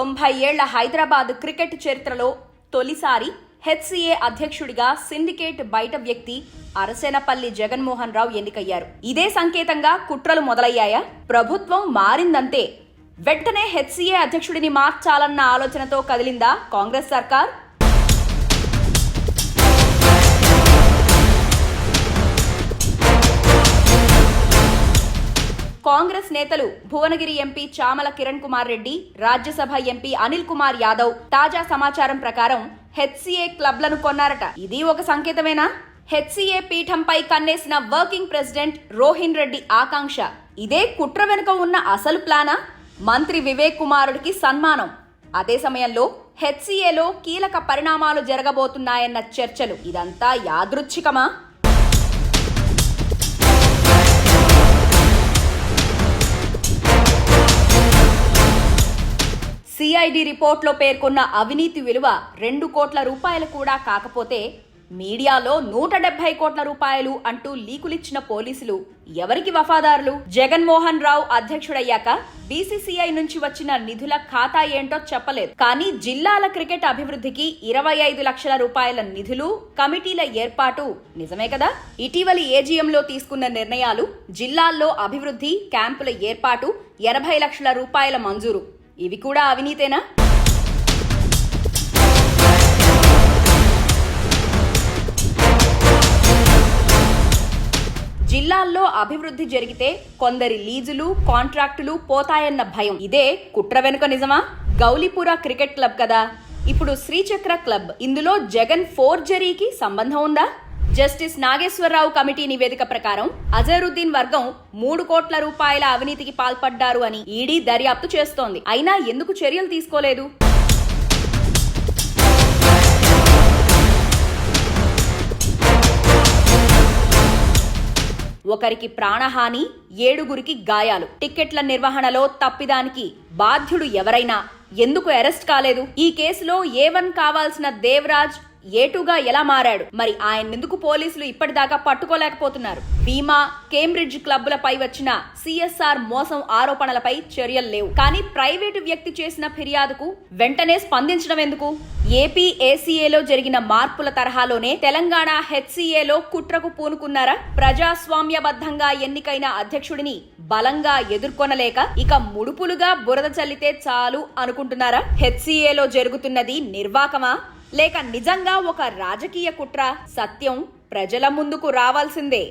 తొంభై ఏళ్ళ హైదరాబాద్ క్రికెట్ చరిత్రలో తొలిసారి హెచ్సిఏ అధ్యక్షుడిగా సిండికేట్ బయట వ్యక్తి అరసేనపల్లి జగన్మోహన్ రావు ఎన్నికయ్యారు. ఇదే సంకేతంగా కుట్రలు మొదలయ్యాయా? ప్రభుత్వం మారిందంతే. వెంటనే హెచ్సిఏ అధ్యక్షుడిని మార్చాలన్న ఆలోచనతో కదిలిందా కాంగ్రెస్ సర్కార్? కాంగ్రెస్ నేతలు భువనగిరి ఎంపీ చామల కిరణ్ కుమార్ రెడ్డి రాజ్యసభ ఎంపీ అనిల్ కుమార్ యాదవ్ తాజా సమాచారం ప్రకారం హెచ్సిఏ క్లబ్లను కొన్నారట. ఇది ఒక సంకేతమేనా? హెచ్సిఏ పీఠంపై కన్నేసిన వర్కింగ్ ప్రెసిడెంట్ రోహిన్ రెడ్డి ఆకాంక్ష. ఇదే కుట్ర వెనుక ఉన్న అసలు ప్లానా? మంత్రి వివేక్ కుమారుడికి సన్మానం. అదే సమయంలో హెచ్సిఏలో కీలక పరిణామాలు జరగబోతున్నాయన్న చర్చలు. ఇదంతా యాదృచ్ఛికమా? సిఐడి రిపోర్ట్లో పేర్కొన్న అవినీతి విలువ రెండు కోట్ల రూపాయలు కూడా కాకపోతే మీడియాలో నూట డెబ్బై కోట్ల రూపాయలు అంటూ లీకులిచ్చిన పోలీసులు ఎవరికి వఫాదారులు? జగన్మోహన్ రావు అధ్యక్షుడయ్యాక బీసీసీఐ నుంచి వచ్చిన నిధుల ఖాతా ఏంటో చెప్పలేదు. కానీ జిల్లాల క్రికెట్ అభివృద్ధికి ఇరవై ఐదు లక్షల రూపాయల నిధులు కమిటీల ఏర్పాటు నిజమే కదా? ఇటీవలి ఏజీఎంలో తీసుకున్న నిర్ణయాలు జిల్లాల్లో అభివృద్ధి క్యాంపుల ఏర్పాటు ఎనభై లక్షల రూపాయల మంజూరు. ఇవి కూడా అవినీతేనా? జిల్లాల్లో అభివృద్ధి జరిగితే కొందరి లీజులు కాంట్రాక్టులు పోతాయన్న భయం. ఇదే కుట్ర వెనుక నిజమా? గౌలిపురా క్రికెట్ క్లబ్ కదా. ఇప్పుడు శ్రీచక్ర క్లబ్. ఇందులో జగన్ ఫోర్జరీకి సంబంధం ఉందా? జస్టిస్ నాగేశ్వరరావు కమిటీ నివేదిక ప్రకారం అజరుద్దీన్ వర్గం మూడు కోట్ల రూపాయల అవినీతికి పాల్పడ్డారు అని ఈడీ దర్యాప్తు చేస్తోంది. అయినా ఎందుకు చర్యలు తీసుకోలేదు? ఒకరికి ప్రాణహాని ఏడుగురికి గాయాలు. టిక్కెట్ల నిర్వహణలో తప్పిదానికి బాధ్యుడు ఎవరైనా? ఎందుకు అరెస్ట్ కాలేదు? ఈ కేసులో ఏ వన్ కావాల్సిన దేవరాజ్ ఏటుగా ఎలా మారాడు? మరి ఆయన్నెందుకు పోలీసులు ఇప్పటిదాకా పట్టుకోలేకపోతున్నారు? భీమా కేంబ్రిడ్జ్ క్లబ్బులపై వచ్చిన సిఎస్ఆర్ మోసం ఆరోపణలపై చర్యలు లేవు. కానీ ప్రైవేటు వ్యక్తి చేసిన ఫిర్యాదుకు వెంటనే స్పందించడం ఎందుకు? ఏపీ ఏసీఏలో జరిగిన మార్పుల తరహాలోనే తెలంగాణ హెచ్సీఏలో కుట్రకు పూనుకున్నారా? ప్రజాస్వామ్యబద్ధంగా ఎన్నికైన అధ్యక్షుడిని బలంగా ఎదుర్కొనలేక ఇక ముడుపులుగా బురద చల్లితే చాలు అనుకుంటున్నారా? హెచ్సీఏలో జరుగుతున్నది నిర్వాకమా? లేక నిజంగా ఒక రాజకీయ కుట్ర? సత్యం ప్రజల ముందుకు రావాల్సిందే.